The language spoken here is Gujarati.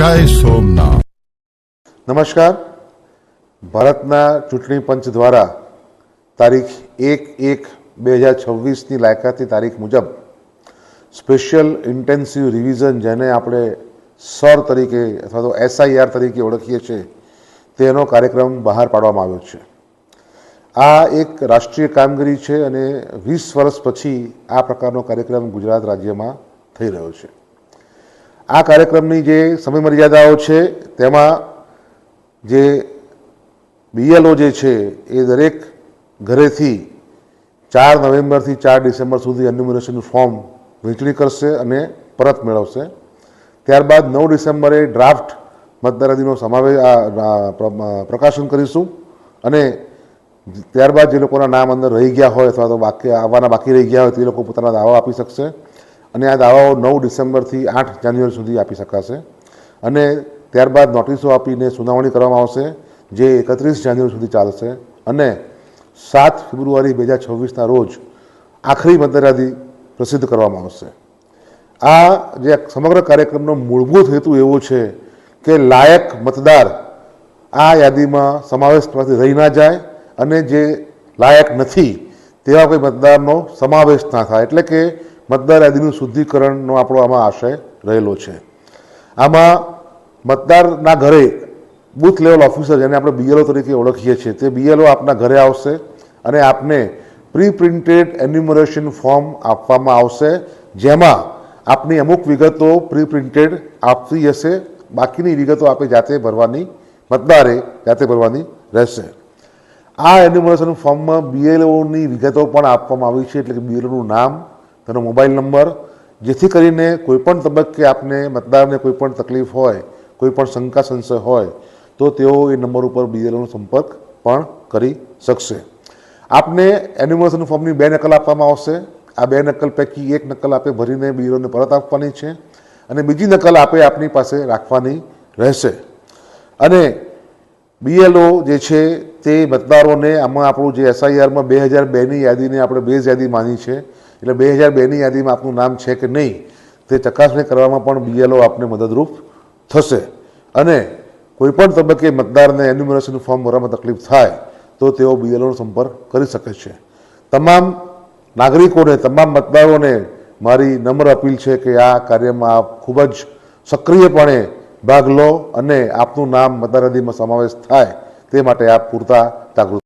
જય સોમનાથ. નમસ્કાર. ભારતના ચૂંટણી પંચ દ્વારા તારીખ એક એક બે હજાર છવ્વીસની લાયકાતની તારીખ મુજબ સ્પેશિયલ ઇન્ટેન્સિવ રિવિઝન જેને આપણે સર તરીકે અથવા તો એસઆઈઆર તરીકે ઓળખીએ છીએ, તેનો કાર્યક્રમ બહાર પાડવામાં આવ્યો છે. આ એક રાષ્ટ્રીય કામગીરી છે અને વીસ વર્ષ પછી આ પ્રકારનો કાર્યક્રમ ગુજરાત રાજ્યમાં થઈ રહ્યો છે. આ કાર્યક્રમની જે સમયમર્યાદાઓ છે, તેમાં જે બીએલઓ જે છે, એ દરેક ઘરેથી ચાર નવેમ્બરથી ચાર ડિસેમ્બર સુધી એન્યુમરેશનનું ફોર્મ વહેંચણી કરશે અને પરત મેળવશે. ત્યારબાદ નવ ડિસેમ્બરે ડ્રાફ્ટ મતદાર યાદીનો સમાવેશ પ્રકાશન કરીશું અને ત્યારબાદ જે લોકોના નામ અંદર રહી ગયા હોય અથવા તો બાકી આવવાના બાકી રહી ગયા હોય તે લોકો પોતાના દાવા આપી શકશે. અને આ દાવાઓ નવ ડિસેમ્બરથી આઠ જાન્યુઆરી સુધી આપી શકાશે. અને ત્યારબાદ નોટિસો આપીને સુનાવણી કરવામાં આવશે, જે એકત્રીસ જાન્યુઆરી સુધી ચાલશે. અને સાત ફેબ્રુઆરી બે હજાર છવ્વીસના રોજ આખરી મતદારાદી પ્રસિદ્ધ કરવામાં આવશે. આ જે સમગ્ર કાર્યક્રમનો મૂળભૂત હેતુ એવો છે કે લાયક મતદાર આ યાદીમાં સમાવેશ થવાથી રહી ના જાય અને જે લાયક નથી તેવા કોઈ મતદારનો સમાવેશ ના થાય. એટલે કે મતદાર યાદીનું શુદ્ધિકરણનો આપણો આમાં આશય રહેલો છે. આમાં મતદારના ઘરે બૂથ લેવલ ઓફિસર જેને આપણે બીએલઓ તરીકે ઓળખીએ છીએ, તે બીએલઓ આપના ઘરે આવશે અને આપને પ્રી પ્રિન્ટેડ એન્યુમરેશન ફોર્મ આપવામાં આવશે, જેમાં આપની અમુક વિગતો પ્રી પ્રિન્ટેડ આપતી હશે, બાકીની વિગતો આપે જાતે ભરવાની, મતદારે જાતે ભરવાની રહેશે. આ એન્યુમરેશન ફોર્મમાં બીએલઓની વિગતો પણ આપવામાં આવી છે, એટલે કે બીએલઓનું નામ તેનો મોબાઈલ નંબર, જેથી કરીને કોઈપણ તબક્કે આપને મતદારને કોઈપણ તકલીફ હોય કોઈ પણ શંકા સંશય હોય, તો તેઓ એ નંબર ઉપર બીએલઓનો સંપર્ક પણ કરી શકશે. આપને એન્યુમરેશન ફોર્મની બે નકલ આપવામાં આવશે. આ બે નકલ પૈકી એક નકલ આપે ભરીને બીએલઓને પરત આપવાની છે અને બીજી નકલ આપે આપની પાસે રાખવાની રહેશે. અને બીએલઓ જે છે તે મતદારોને આમાં આપણું જે એસઆઈઆરમાં બે હજાર બેની યાદીને આપણે બેઝ યાદી માની છે. એટલે બે હજાર બેની યાદીમાં આપનું નામ છે કે નહીં, તે ચકાસણી કરવામાં પણ બીએલઓ આપને મદદરૂપ થશે. અને કોઈપણ તબક્કે મતદારને એન્યુમરેશનનું ફોર્મ ભરવામાં તકલીફ થાય, તો તેઓ બીએલઓનો સંપર્ક કરી શકે છે. તમામ નાગરિકોને, તમામ મતદારોને મારી નમ્ર અપીલ છે કે આ કાર્યમાં આપ ખૂબ જ સક્રિયપણે ભાગ લો અને આપનું નામ મતદાર યાદીમાં સમાવેશ થાય, તે માટે આપ પૂરતા જાગૃત